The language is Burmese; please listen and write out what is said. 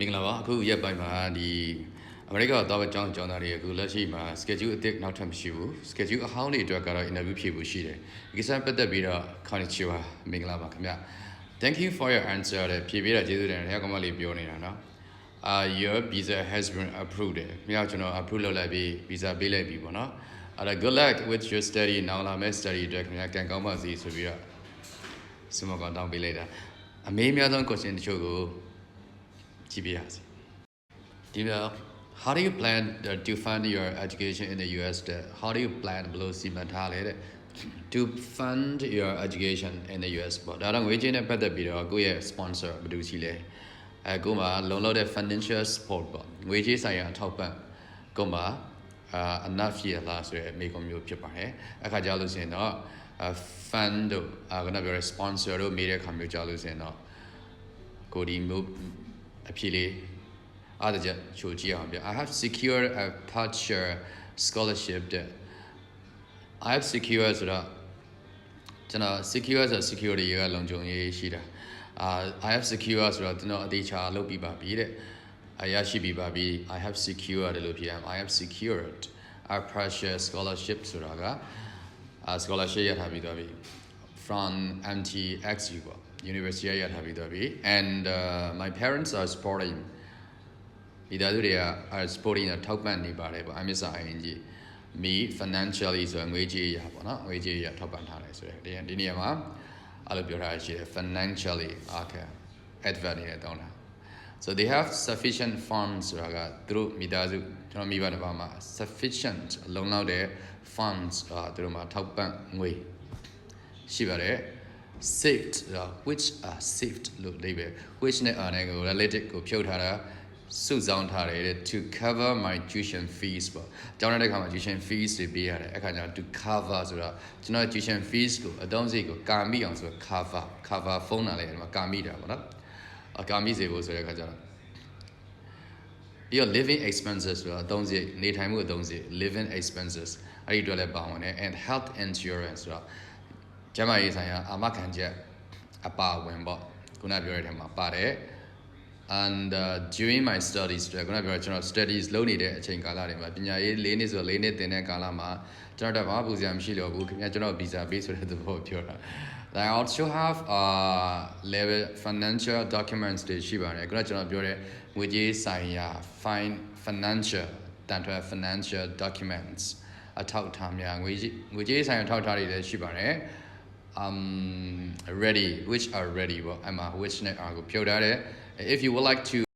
မင်္ဂလာပါအခုရက်ပိုင်းမှာဒီအမေရိကန်တော့အကြောင်းကြောင်းသားတွေအခုလက်ရှိမှာ schedule အသစ်နောက်ထပ်မရှိဘူး schedule အဟောင်းတွေအတွက်ကတော့ interview ဖြေဖို့ရှိတယ်ဒီကိစ္စပတ်သက်ပြီးတော့ konnichiwa မင်္ဂလာပါခင်ဗျ thank you for your answer တဲ့ဖြေပေးတာကျေးဇူးတင်တယ်ရကောင်မလေးပြောနေတာနော် uh your visa has been approved တယ်မြောက်ကျွန်တော် approve လုပ်လိုက်ပြီး visa ပေးလိုက်ပြီပေါ့နော်အဲ့ဒါ good luck with your study နောက်လာမယ့် study အတွက်ခင်ဗျကံကောင်းပါစေဆိုပြီးတော့စမကောင်တောင်းပေးလိုက်တာအမေးအများဆုံး question တချို့ကို ကြည့်ပြရစီဒီမှာ how do you plan uh, to fund your education in the US တဲ့ how do you plan ဘယ်လိုစီမံထားလဲတဲ့ to fund your education in the US ပေါ့ဒါတော့ငွေကြေးနဲ့ပတ်သက်ပြီးတော့ကိုယ့်ရဲ့ sponsor ဘယ်သူရှိလဲအဲကိုယ်မှာလုံလောက်တဲ့ financial support ပေါ့ငွေကြေးဆိုင်ရာအထောက်ပံ့ကိုယ်မှာအာ enough ရလားဆိုရယ်အမေကွန်မျိုးဖြစ်ပါတယ်အခါကြလို့ဆိုရင်တော့ fund တို့အာခုနပြောတဲ့ sponsor တို့မိတဲ့ခါမျိုးကြလို့ဆိုရင်တော့ကိုဒီမျိုး အဖြစ်လေးအားတကြချိုကြည့်အောင်ပြ I have secured a partial scholarship တဲ့ I have secured ဆိုတော့ကျွန်တော် secure ဆို security ကလုံခြုံရေးရှိတာအာ I have secure ဆိုတော့ကျွန်တော်အသေးချာလုပ်ပြီးပါပြီတဲ့အရရှိပြီးပါပြီ I have secured လို့ဖြစ်ရအောင် I have secured a partial scholarship ဆိုတာကအာ scholarship ရထားပြီးသွားပြီ from MTXU ပေါ့ University ရထားပြီးသွားပြီ and uh, my parents are supporting မိသားစုတွေက are supporting တော့ထောက်ပံ့နေပါတယ်ပေါ့ I'm Mr. ING me financially ဆိုရင်ငွေကြေးရပေါ့နော်ငွေကြေးရထောက်ပံ့ထားတယ်ဆိုတဲ့ဒီဒီနေရာမှာအဲ့လိုပြောထားရှိတယ် financially okay advert နေနဲ့တောင်းတာ so they have sufficient funds ဆိုတာကသူတို့မိသားစုကျွန်တော်မိဘတစ်ပါးမှာ sufficient လုံလောက်တဲ့ funds အာသူတို့မှာထောက်ပံ့ငွေရှိပါတယ် saved ဆိုတာ which are saved လို့လေးပဲ which နဲ့ are နဲ့ကို related ကိုဖြုတ်ထားတာစုဆောင်းထားတယ်တဲ့ to cover my tuition fees ပေါ့ကျောင်းတဲ့ခါမှာ tuition fees တွေပေးရတယ်အခါကျတော့ to cover ဆိုတော့ကျွန်တော် tuition fees ကိုအတုံးစိတ်ကိုကာမိအောင်ဆိုတော့ cover cover ဖုန်းလာလိုက်တယ်ဒီမှာကာမိတာပေါ့နော်အကာမိစေဖို့ဆိုတဲ့အခါကျတော့ပြီးတော့ living expenses ဆိုတော့အတုံးစိတ်နေထိုင်မှုအတုံးစိတ် living expenses အဲ့ဒီအတွက်လည်းပါဝင်တယ် and health insurance ဆိုတော့ ကျန်းမာရေးဆိုင်ရာအာမခံချက်အပါအဝင်ပေါ့ခုနပြောတဲ့ထဲမှာပါတယ် and uh, during my studies တဲ့ခုနပြောကျွန်တော် studies လုပ်နေတဲ့အချိန်ကာလတွေမှာပညာရေး၄နှစ်ဆို၄နှစ်သင်တဲ့ကာလမှာကျွန်တော်တော့ဘာမှပူစရာမရှိတော့ဘူးခင်ဗျာကျွန်တော် visa ပေးဆိုတဲ့သဘောပြောတာ I also have uh level financial documents တွေရှိပါတယ်ခုနကျွန်တော်ပြောတဲ့ငွေကြေးဆိုင်ရာ fine financial တန်ထွဲ financial documents အထောက်အထားများငွေကြေးငွေကြေးဆိုင်ရာအထောက်အထားတွေလည်းရှိပါတယ် um ready which are ready ပေါ့အမှ which နဲ့ are ကိုပြောထားတယ် if you would like to